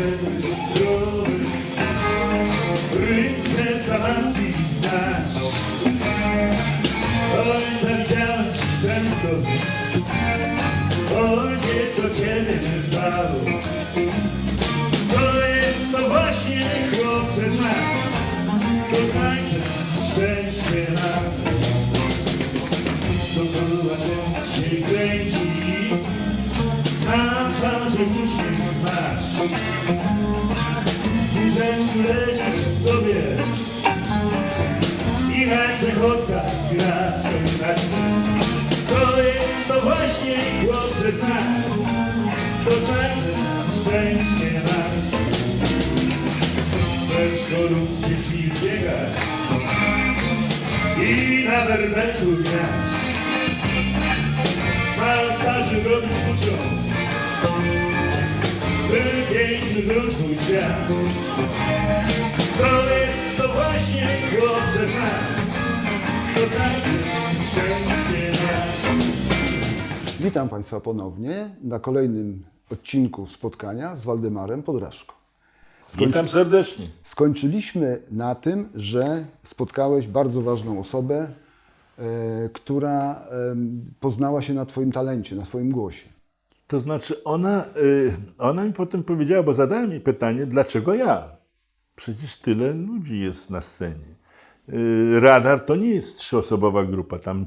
Żeby zdrowy, rycerza mam znać. Ojca widziałem często, ojciec o ciebie. To jest to właśnie chłopcze znak, to znaczy szczęście. Masz. Łóżeczku leżysz sobie i na grzechotkach grasz. To jest to właśnie chłopcze znak, to znaczy szczęście masz. W przedszkolu z dziećmi biegasz i na werbetu grasz. Mają starzy robić by To jest to właśnie chłopcze znak, to znaczy szczęście. Witam Państwa ponownie na kolejnym odcinku spotkania z Waldemarem Podrażką. Witam serdecznie. Skończyliśmy na tym, że spotkałeś bardzo ważną osobę, e, która poznała się na Twoim talencie, na Twoim głosie. To znaczy, ona, y, ona mi potem powiedziała, bo zadałem jej pytanie, dlaczego ja? Przecież tyle ludzi jest na scenie. Y, Radar to nie jest trzyosobowa grupa. Tam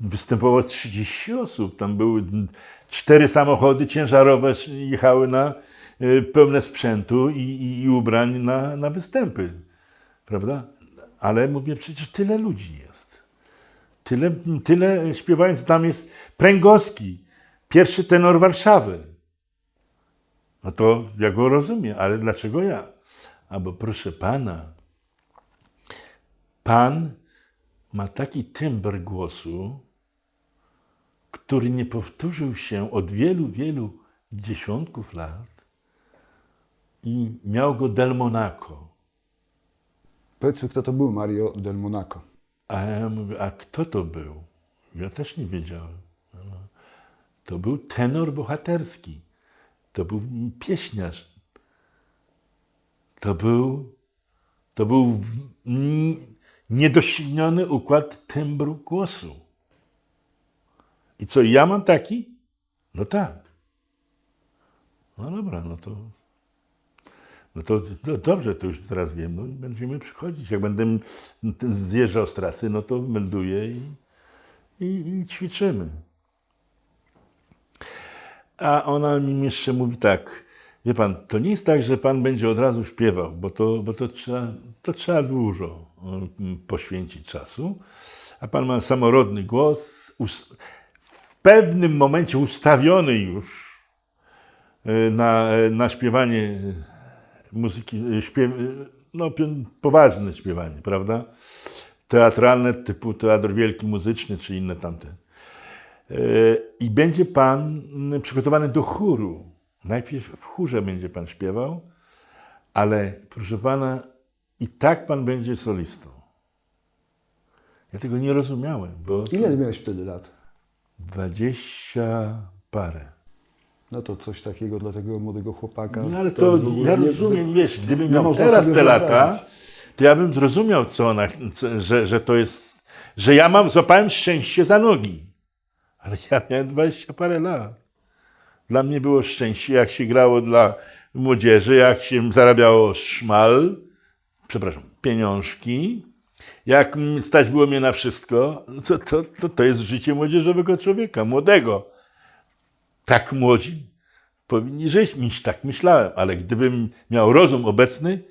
występowało 30 osób. Tam były cztery samochody ciężarowe jechały na y, pełne sprzętu i, i, i ubrań na, na występy. Prawda? Ale mówię, przecież tyle ludzi jest. Tyle, tyle śpiewając, tam jest Pręgowski, pierwszy tenor Warszawy. No to ja go rozumiem, ale dlaczego ja? A bo proszę pana, pan ma taki tembr głosu, który nie powtórzył się od wielu, wielu dziesiątków lat i miał go Del Monaco. Powiedzmy, kto to był Mario del Monaco. A ja mówię, a kto to był? Ja też nie wiedziałem. To był tenor bohaterski. To był pieśniarz. To był, to był niedosilniony układ tembru głosu. I co, ja mam taki? No tak. No dobra, no to no to, dobrze, to już teraz wiem. No, będziemy przychodzić. Jak będę zjeżdżał z trasy, no to melduję i, i, i ćwiczymy. A ona mi jeszcze mówi tak, wie pan, to nie jest tak, że pan będzie od razu śpiewał, bo to, bo to, trzeba, to trzeba dużo poświęcić czasu. A pan ma samorodny głos, w pewnym momencie ustawiony już y, na, na śpiewanie muzyki, y, śpiew, no, poważne śpiewanie, prawda? Teatralne typu teatr wielki muzyczny czy inne tamte. Y, I będzie pan przygotowany do chóru. Najpierw w chórze będzie pan śpiewał, ale proszę pana, i tak pan będzie solistą. Ja tego nie rozumiałem, bo Ile miałeś wtedy lat? dwadzieścia parę. No to coś takiego dla tego młodego chłopaka. No ale to, ogóle ja nie- rozumiem, wiesz, gdybym nie miał teraz te lata, to ja bym zrozumiał, co ona, co, że, że to jest, że ja mam, złapałem szczęście za nogi. Ale ja miałem 20 parę lat. Dla mnie było szczęście, jak się grało dla młodzieży, jak się zarabiało szmal, przepraszam, pieniążki, jak stać było mnie na wszystko, no to, to, to, to jest życie młodzieżowego człowieka, młodego. Tak młodzi powinni żyć, tak myślałem, ale gdybym miał rozum obecny,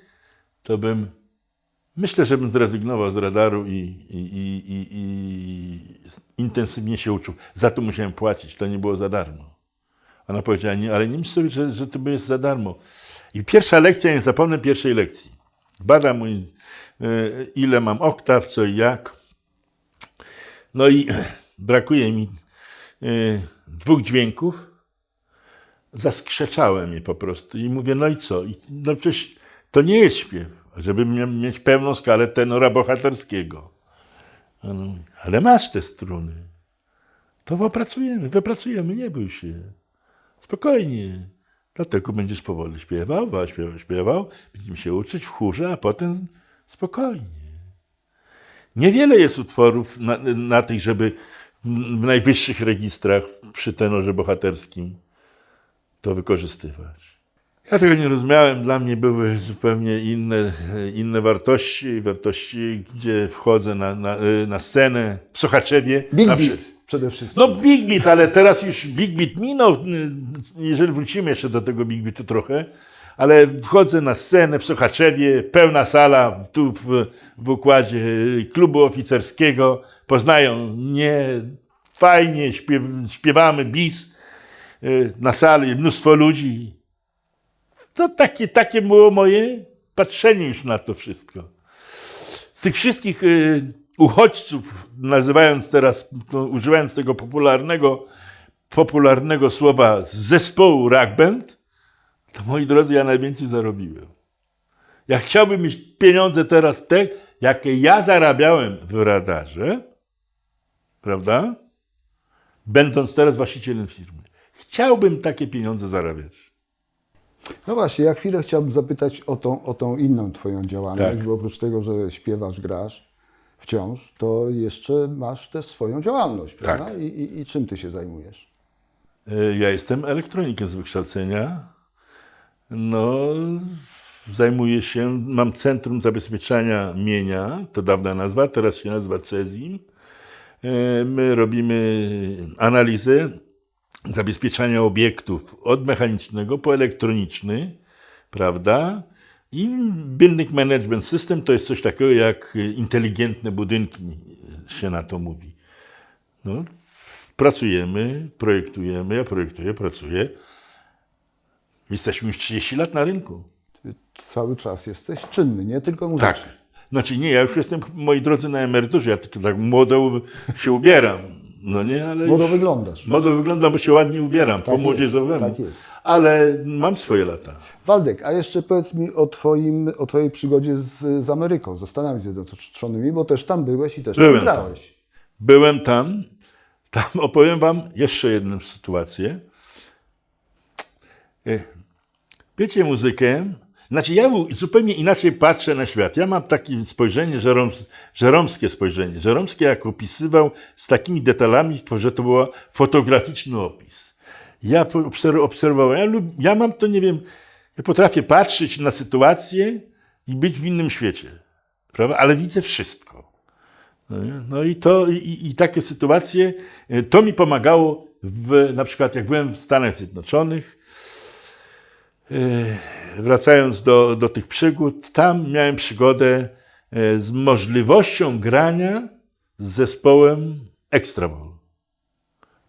to bym, myślę, że bym zrezygnował z radaru i, i, i, i, i intensywnie się uczył. Za to musiałem płacić, to nie było za darmo. Ona powiedziała, nie, ale nie myśl sobie, że, że to jest za darmo. I pierwsza lekcja, nie zapomnę pierwszej lekcji. Bada mój, e, ile mam oktaw, co i jak. No i brakuje mi e, dwóch dźwięków. Zaskrzeczałem je po prostu i mówię, no i co? No przecież to nie jest śpiew, żeby mieć pełną skalę tenora bohaterskiego. Ale masz te struny. To wypracujemy, wypracujemy, nie bój się. Spokojnie. Dlatego będziesz powoli śpiewał, śpiewał, śpiewał. Będziemy się uczyć w chórze, a potem spokojnie. Niewiele jest utworów na, na tych, żeby w najwyższych registrach przy tenorze bohaterskim to wykorzystywać. Ja tego nie rozumiałem. Dla mnie były zupełnie inne, inne wartości. Wartości, gdzie wchodzę na, na, na scenę w Sochaczewie. Big na Beat przede wszystkim. no Big Beat, ale teraz już Big Beat minął, jeżeli wrócimy jeszcze do tego Big Beatu trochę, ale wchodzę na scenę w Sochaczewie, pełna sala, tu w, w układzie klubu oficerskiego, poznają mnie, fajnie, śpiew, śpiewamy bis, y, na sali mnóstwo ludzi. To takie, takie było moje patrzenie już na to wszystko z tych wszystkich y, uchodźców, nazywając teraz, no, używając tego popularnego, popularnego słowa z zespołu rock band, to moi drodzy, ja najwięcej zarobiłem. Ja chciałbym mieć pieniądze teraz te, jakie ja zarabiałem w radarze, prawda? Będąc teraz właścicielem firmy. Chciałbym takie pieniądze zarabiać. No właśnie, ja chwilę chciałbym zapytać o tą, o tą inną Twoją działalność, Tak. bo oprócz tego, że śpiewasz, grasz wciąż, to jeszcze masz też swoją działalność, prawda? Tak. I, i, I czym Ty się zajmujesz? Y, Ja jestem elektronikiem z wykształcenia. No, zajmuję się, mam Centrum Zabezpieczenia Mienia, to dawna nazwa, teraz się nazywa CEZIM. Y, My robimy analizę zabezpieczania obiektów od mechanicznego po elektroniczny, prawda? I Building Management System to jest coś takiego jak inteligentne budynki, się na to mówi. No, pracujemy, projektujemy, ja projektuję, pracuję. Jesteśmy już 30 lat na rynku. Ty cały czas jesteś czynny, nie tylko muzycznie. Tak. Znaczy nie, ja już jestem, moi drodzy, na emeryturze, ja tylko tak młodo się ubieram. No nie, ale Młodo wyglądasz. Modo wyglądam, bo się ładnie ubieram, po jest, młodzieżowemu. tak jest. Ale mam swoje lata. Waldek, a jeszcze powiedz mi o, twoim, o Twojej przygodzie z, z Ameryką, ze Stanami Zjednoczonymi, bo też tam byłeś i też Byłem tam grałeś. Byłem tam, tam opowiem wam jeszcze jedną sytuację. E, Wiecie muzykę, znaczy ja zupełnie inaczej patrzę na świat. Ja mam takie spojrzenie, żeroms, żeromskie spojrzenie. Żeromskie jak opisywał z takimi detalami, że to był fotograficzny opis. Ja obserwowałem, ja, lub, ja mam to, nie wiem, ja potrafię patrzeć na sytuację i być w innym świecie, prawda? ale widzę wszystko. No, no i to, i, i takie sytuacje, e, to mi pomagało w, na przykład jak byłem w Stanach Zjednoczonych, wracając do, do tych przygód, tam miałem przygodę e, z możliwością grania z zespołem Extraball.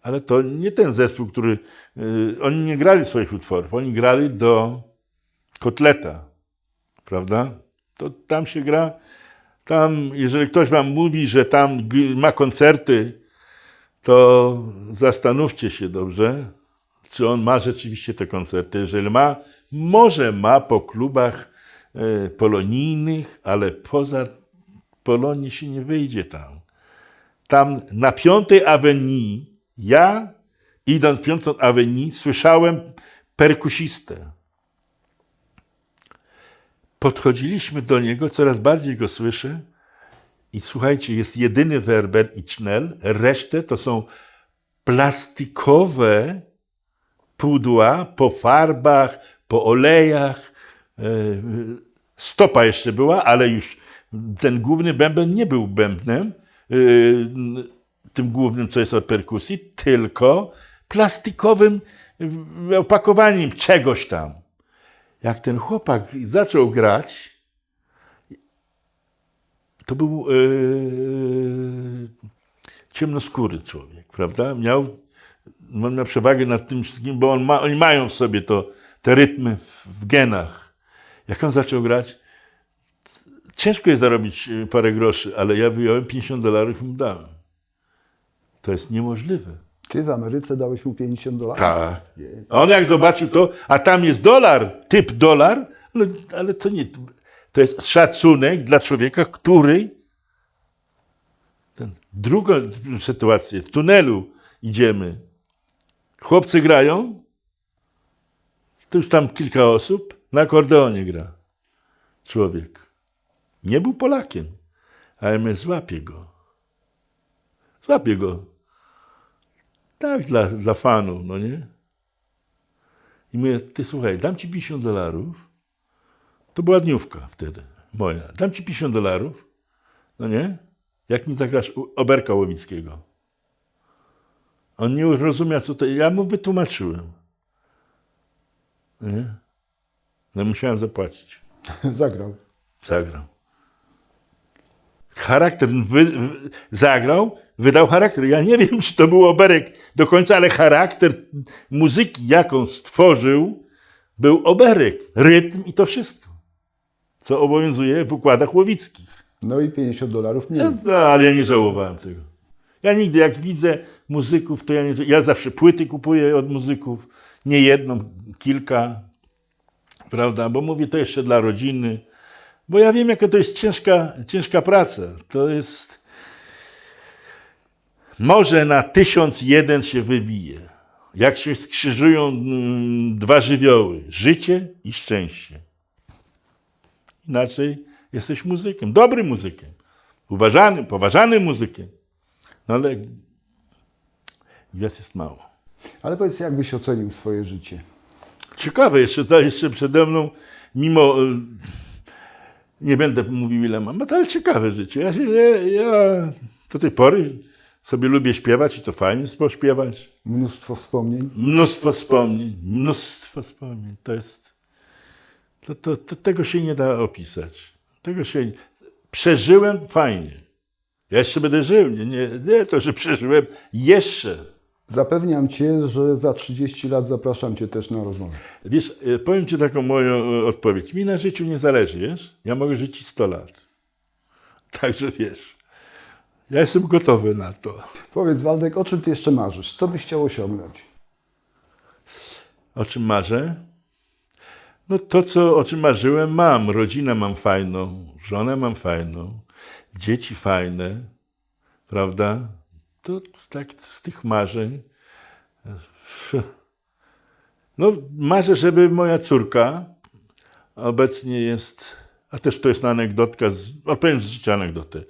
Ale to nie ten zespół, który, e, oni nie grali swoich utworów, oni grali do kotleta, prawda? To tam się gra tam, jeżeli ktoś wam mówi, że tam ma koncerty, to zastanówcie się dobrze, czy on ma rzeczywiście te koncerty. Jeżeli ma, może ma po klubach e, polonijnych, ale poza Polonii się nie wyjdzie tam. Tam na Piątej Awenii, ja idąc Piątą Awenii, słyszałem perkusistę podchodziliśmy do niego, coraz bardziej go słyszę i słuchajcie, jest jedyny werber i cznel, resztę to są plastikowe pudła po farbach, po olejach. E, Stopa jeszcze była, ale już ten główny bęben nie był bębnem, e, tym głównym, co jest od perkusji, tylko plastikowym opakowaniem czegoś tam jak ten chłopak zaczął grać, to był yy, ciemnoskóry człowiek, prawda? Miał, on miał przewagę nad tym wszystkim, bo on ma, oni mają w sobie to, te rytmy w, genach. Jak on zaczął grać, ciężko jest zarobić yy, parę groszy, ale ja wyjąłem 50 dolarów i mu dałem. To jest niemożliwe. Ty w Ameryce dałeś mu 50 dolarów? Tak. A on jak zobaczył to, a tam jest dolar, typ dolar, no, ale to nie, to jest szacunek dla człowieka, który ten, drugą sytuację, w tunelu idziemy, chłopcy grają, To już tam kilka osób na akordeonie gra. Człowiek. Nie był Polakiem, ale my złapie go. Złapie go. Tak, dla, dla fanów, no nie? I mówię, ty słuchaj, dam ci 50 dolarów. To była dniówka wtedy, moja. Dam ci 50 dolarów, no nie? Jak mi zagrasz Oberka Łowickiego. On nie rozumiał, co to... Ja mu wytłumaczyłem. Nie? No musiałem zapłacić. Zagrał. Zagrał. Charakter wy, wy, zagrał, wydał charakter. Ja nie wiem, czy to był oberek do końca, ale charakter muzyki, jaką stworzył, był oberek. Rytm i to wszystko. Co obowiązuje w układach łowickich. No i 50 dolarów mniej. No, ale ja nie żałowałem tego. Ja nigdy, jak widzę muzyków, to ja nie. Ja zawsze płyty kupuję od muzyków. Nie jedną, kilka. Prawda? Bo mówię to jeszcze dla rodziny. Bo ja wiem, jaka to jest ciężka, ciężka praca. To jest. Może na tysiąc jeden się wybije. Jak się skrzyżują mm, dwa żywioły: życie i szczęście. Inaczej jesteś muzykiem, dobrym muzykiem, uważanym, poważanym muzykiem. No ale gwiazd jest mało. Ale powiedz, jak byś ocenił swoje życie? Ciekawe, jeszcze, jeszcze przede mną, mimo, e, nie będę mówił ile mam, to ale ciekawe życie. Ja, się, ja, ja do tej pory sobie lubię śpiewać i to fajnie pośpiewać. Mnóstwo wspomnień? Mnóstwo wspomnień, mnóstwo wspomnień. To jest, to, to, to, tego się nie da opisać. Tego się, przeżyłem fajnie. Ja jeszcze będę żył, nie, nie, nie to, że przeżyłem jeszcze. Zapewniam Cię, że za 30 lat zapraszam Cię też na rozmowę. Wiesz, e, powiem Ci taką moją e, odpowiedź. Mi na życiu nie zależy, wiesz? Ja mogę żyć i 100 lat. Także wiesz, ja jestem gotowy na to. Powiedz, Waldek, o czym Ty jeszcze marzysz? Co byś chciał osiągnąć? O czym marzę? No to, co, o czym marzyłem, mam. Rodzinę mam fajną, żonę mam fajną, dzieci fajne, prawda? To tak z tych marzeń. No, marzę, żeby moja córka obecnie jest, a też to jest anegdotka, opowiem z życia anegdotę.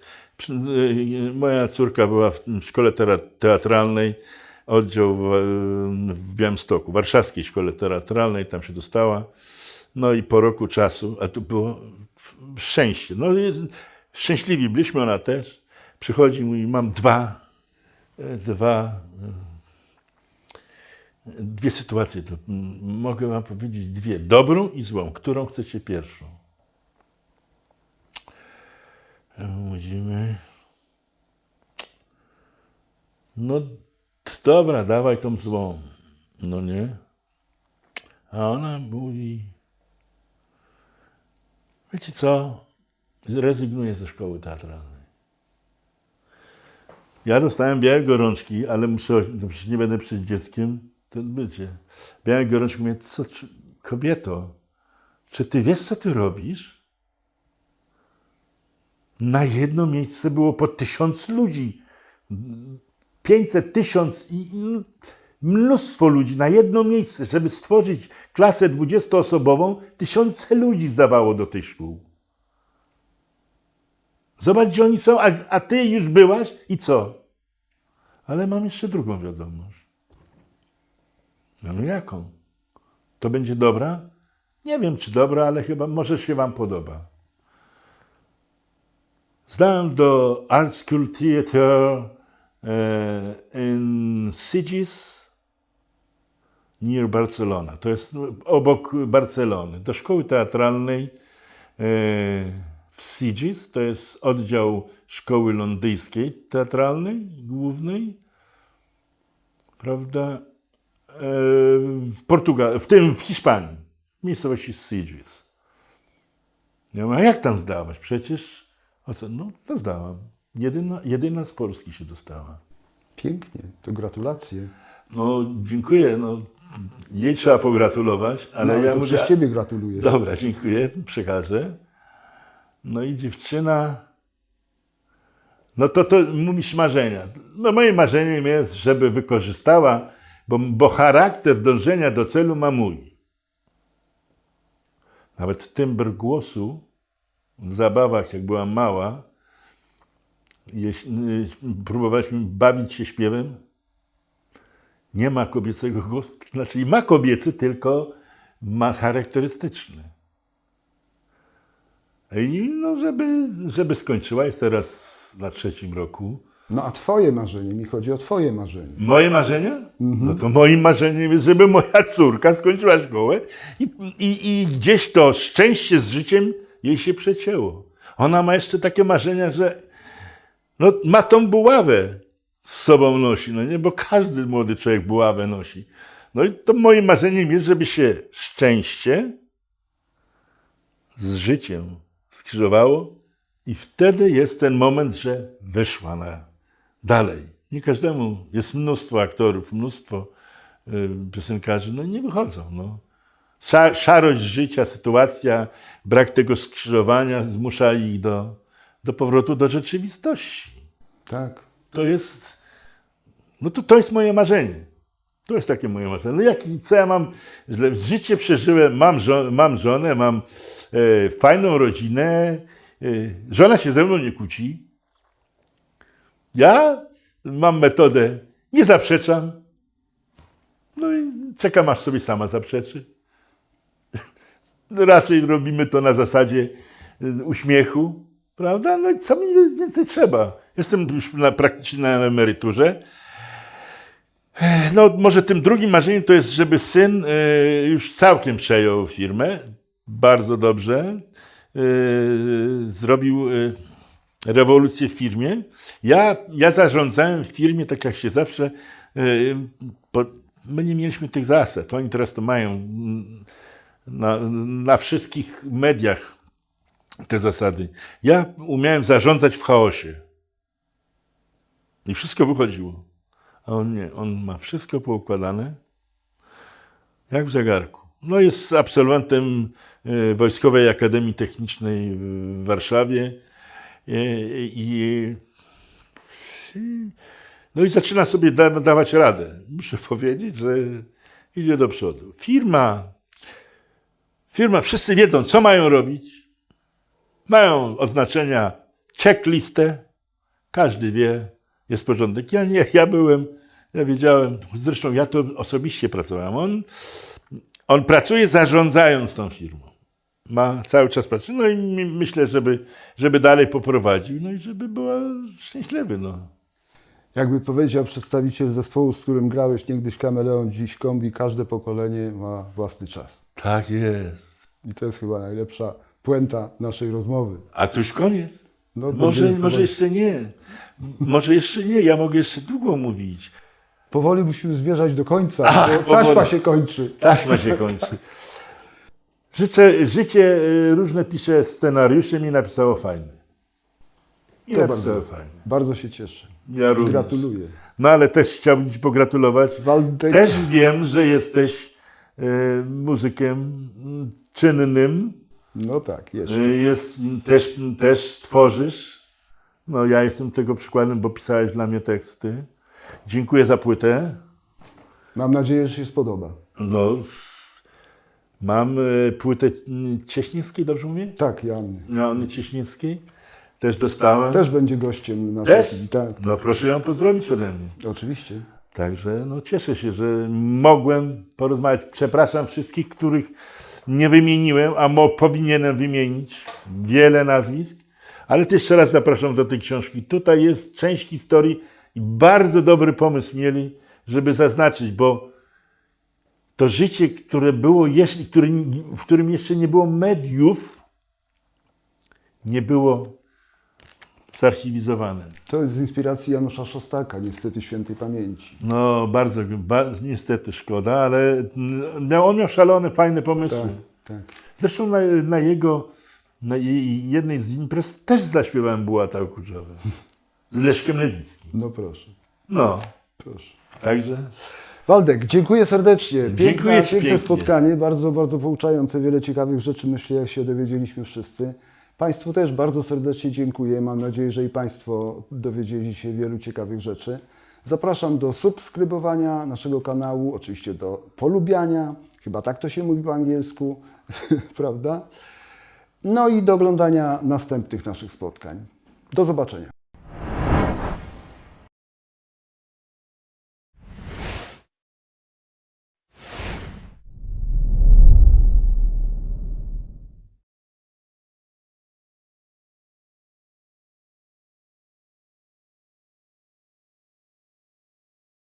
Y, Moja córka była w szkole teatralnej, oddział w, w Białymstoku, warszawskiej szkole teatralnej, tam się dostała. No i po roku czasu, a to było szczęście. No szczęśliwi byliśmy, ona też. Przychodzi mówi, mam dwa, e, dwa, e, dwie sytuacje. To mogę wam powiedzieć dwie. Dobrą i złą. Którą chcecie pierwszą? Mówimy. No dobra, dawaj tą złą. No nie? A ona mówi, wiecie co, rezygnuję ze szkoły teatralnej. Ja dostałem białe gorączki, ale muszę, no przecież nie będę przed dzieckiem, to bycie. Białe gorączki, mówię, co, czy, kobieto, czy ty wiesz, co ty robisz? Na jedno miejsce było po tysiąc ludzi. 500, tysiąc i mnóstwo ludzi na jedno miejsce, żeby stworzyć klasę 20-osobową, tysiące ludzi zdawało do tych szkół. Zobacz, gdzie oni są, a, a ty już byłaś i co? Ale mam jeszcze drugą wiadomość. No, no jaką? To będzie dobra? Nie wiem, czy dobra, ale chyba może się wam podoba. Zdałem do Art School Theatre in Sitges near Barcelona. To jest obok Barcelony. Do szkoły teatralnej e, w Sitges. To jest oddział szkoły londyńskiej teatralnej, głównej. Prawda? E, w Portugalii, w tym w Hiszpanii, w miejscowości Sitges. Ja mówię, a jak tam zdałaś? Przecież, o co? No, to zdałam. Jedyna, jedyna z Polski się dostała. Pięknie, to gratulacje. No, dziękuję. No, jej trzeba pogratulować, ale no, ja to przez Ciebie gratuluję. Dobra, dziękuję, przekażę. No i dziewczyna... No to, to mówisz marzenia. No moim marzeniem jest, żeby wykorzystała, bo, bo charakter dążenia do celu ma mój. nawet tembr głosu w zabawach, jak była mała, y, próbowaliśmy bawić się śpiewem, nie ma kobiecego głosu, znaczy ma kobiecy, tylko ma charakterystyczny. I no, żeby, żeby skończyła, jest teraz na trzecim roku. No a twoje marzenie, mi chodzi o twoje marzenie. Moje marzenie? No to moim marzeniem jest, żeby moja córka skończyła szkołę i, i, i gdzieś to szczęście z życiem jej się przecięło. Ona ma jeszcze takie marzenia, że no, ma tą buławę z sobą nosi, no nie, bo każdy młody człowiek buławę nosi. No i to moim marzeniem jest, żeby się szczęście z życiem skrzyżowało i wtedy jest ten moment, że wyszła na dalej. Nie każdemu, jest mnóstwo aktorów, mnóstwo y, piosenkarzy, no nie wychodzą. No. Sza, szarość życia, sytuacja, brak tego skrzyżowania zmusza ich do, do powrotu do rzeczywistości. Tak. To jest, no to, to jest moje marzenie. To jest takie moje marzenie. No jak, co ja mam, życie przeżyłem, mam, żo- mam żonę, mam e, fajną rodzinę, e, żona się ze mną nie kłóci. Ja mam metodę, nie zaprzeczam, no i czekam aż sobie sama zaprzeczy. Raczej robimy to na zasadzie y, uśmiechu, prawda? No i co mi więcej trzeba? Jestem już na, praktycznie na emeryturze. No, może tym drugim marzeniem to jest, żeby syn y, już całkiem przejął firmę. Bardzo dobrze. Y, zrobił y, rewolucję w firmie. Ja, ja zarządzałem w firmie, tak jak się zawsze. my nie mieliśmy tych zasad. Oni teraz to mają na, na wszystkich mediach te zasady. Ja umiałem zarządzać w chaosie. I wszystko wychodziło. A on nie, on ma wszystko poukładane, jak w zegarku. No jest absolwentem e, Wojskowej Akademii Technicznej w Warszawie E, i, no i zaczyna sobie da, dawać radę. Muszę powiedzieć, że idzie do przodu. Firma, firma, wszyscy wiedzą, co mają robić. Mają oznaczenia checklistę, każdy wie, jest porządek. Ja nie, ja byłem, ja wiedziałem, zresztą ja to osobiście pracowałem. On, on pracuje zarządzając tą firmą. Ma cały czas pracę. No i myślę, żeby, żeby dalej poprowadził, no i żeby była szczęśliwy. No. Jakby powiedział przedstawiciel zespołu, z którym grałeś niegdyś kameleon, dziś kombi, każde pokolenie ma własny czas. Tak jest. I to jest chyba najlepsza puenta naszej rozmowy. A tu już koniec. No, Może, może jeszcze nie. Może jeszcze nie. Ja mogę jeszcze długo mówić. Powoli musimy zmierzać do końca, Ach, bo taśma powoli. się kończy. Taśma się kończy. Życzę, życie y, różne pisze scenariusze, mi napisało fajny. I To napisało bardzo, fajny. bardzo się cieszę. Ja również. Gratuluję. No ale też chciałbym Ci pogratulować. Też wiem, że jesteś y, muzykiem mm, czynnym. No tak. Y, jest, też, też tworzysz. No ja jestem tego przykładem, bo pisałeś dla mnie teksty. Dziękuję za płytę. Mam nadzieję, że się spodoba. No, mam y, płytę mm, Cieśnickiej, dobrze mówię? Tak, Jan. Joanny Cieśnickiej. Też dostałem. Też będzie gościem naszej Też? Tak, No proszę ją pozdrowić ode mnie. oczywiście. Także no, cieszę się, że mogłem porozmawiać. Przepraszam wszystkich, których nie wymieniłem, a mo, powinienem wymienić wiele nazwisk. Ale też jeszcze raz zapraszam do tej książki. Tutaj jest część historii i bardzo dobry pomysł mieli, żeby zaznaczyć, bo to życie, które było jeszcze, w którym jeszcze nie było mediów, nie było zarchiwizowane. To jest z inspiracji Janusza Szostaka, niestety świętej pamięci. No, bardzo, ba, niestety szkoda, ale mm, miał, on miał szalone, fajne pomysły. Tak, tak. Zresztą na, na jego, na jednej z imprez też zaśpiewałem Bułata Kurczowe. Z Leszkiem Lewickim. No proszę, No, proszę. także Waldek, dziękuję serdecznie. Dziękuję piękne pięknie. spotkanie, bardzo, bardzo pouczające. Wiele ciekawych rzeczy, myślę, jak się dowiedzieliśmy wszyscy. Państwu też bardzo serdecznie dziękuję. Mam nadzieję, że i Państwo dowiedzieli się wielu ciekawych rzeczy. Zapraszam do subskrybowania naszego kanału, oczywiście do polubiania, chyba tak to się mówi po angielsku, prawda? No i do oglądania następnych naszych spotkań. Do zobaczenia.